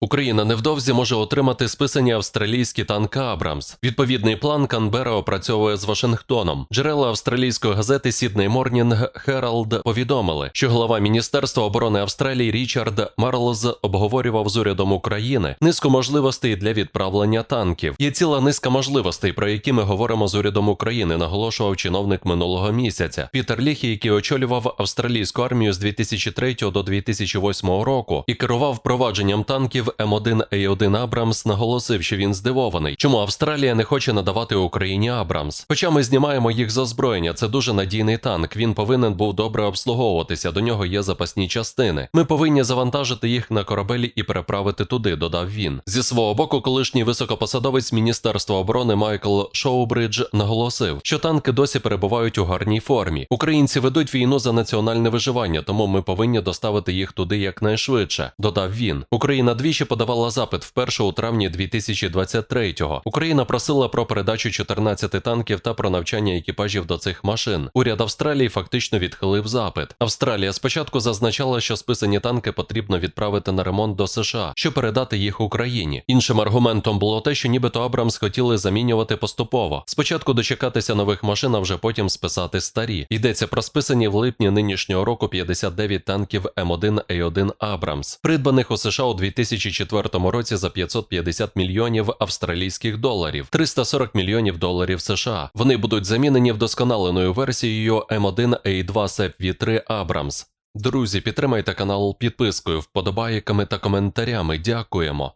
Україна невдовзі може отримати списані австралійські танки Абрамс. Відповідний план Канбера опрацьовує з Вашингтоном. Джерела австралійської газети Сідней Морнінг Хералд повідомили, що голова Міністерства оборони Австралії Річард Марлз обговорював з урядом України низку можливостей для відправлення танків. Є ціла низка можливостей, про які ми говоримо з урядом України, наголошував чиновник минулого місяця. Пітер Ліхі, який очолював австралійську армію з 2003 до 2008 року і керував впровадженням танків М1А1 Абрамс, наголосив, що він здивований, чому Австралія не хоче надавати Україні Абрамс. Хоча ми знімаємо їх з озброєння, це дуже надійний танк. Він повинен був добре обслуговуватися. До нього є запасні частини. Ми повинні завантажити їх на корабелі і переправити туди, додав він. Зі свого боку, колишній високопосадовець Міністерства оборони Майкл Шоубридж наголосив, що танки досі перебувають у гарній формі. Українці ведуть війну за національне виживання, тому ми повинні доставити їх туди якнайшвидше. Додав він. Україна двічі подавала запит вперше у травні 2023-го. Україна просила про передачу 14 танків та про навчання екіпажів до цих машин. Уряд Австралії фактично відхилив запит. Австралія спочатку зазначала, що списані танки потрібно відправити на ремонт до США, щоб передати їх Україні. Іншим аргументом було те, що нібито Абрамс хотіли замінювати поступово. Спочатку дочекатися нових машин, а вже потім списати старі. Йдеться про списані в липні нинішнього року 59 танків М1А1 Абрамс, придбаних у США у 2004 році за 550 мільйонів австралійських доларів, 340 мільйонів доларів США. Вони будуть замінені вдосконаленою версією М1А2 SEP V3 Абрамс. Друзі, підтримайте канал підпискою, вподобайками та коментарями. Дякуємо.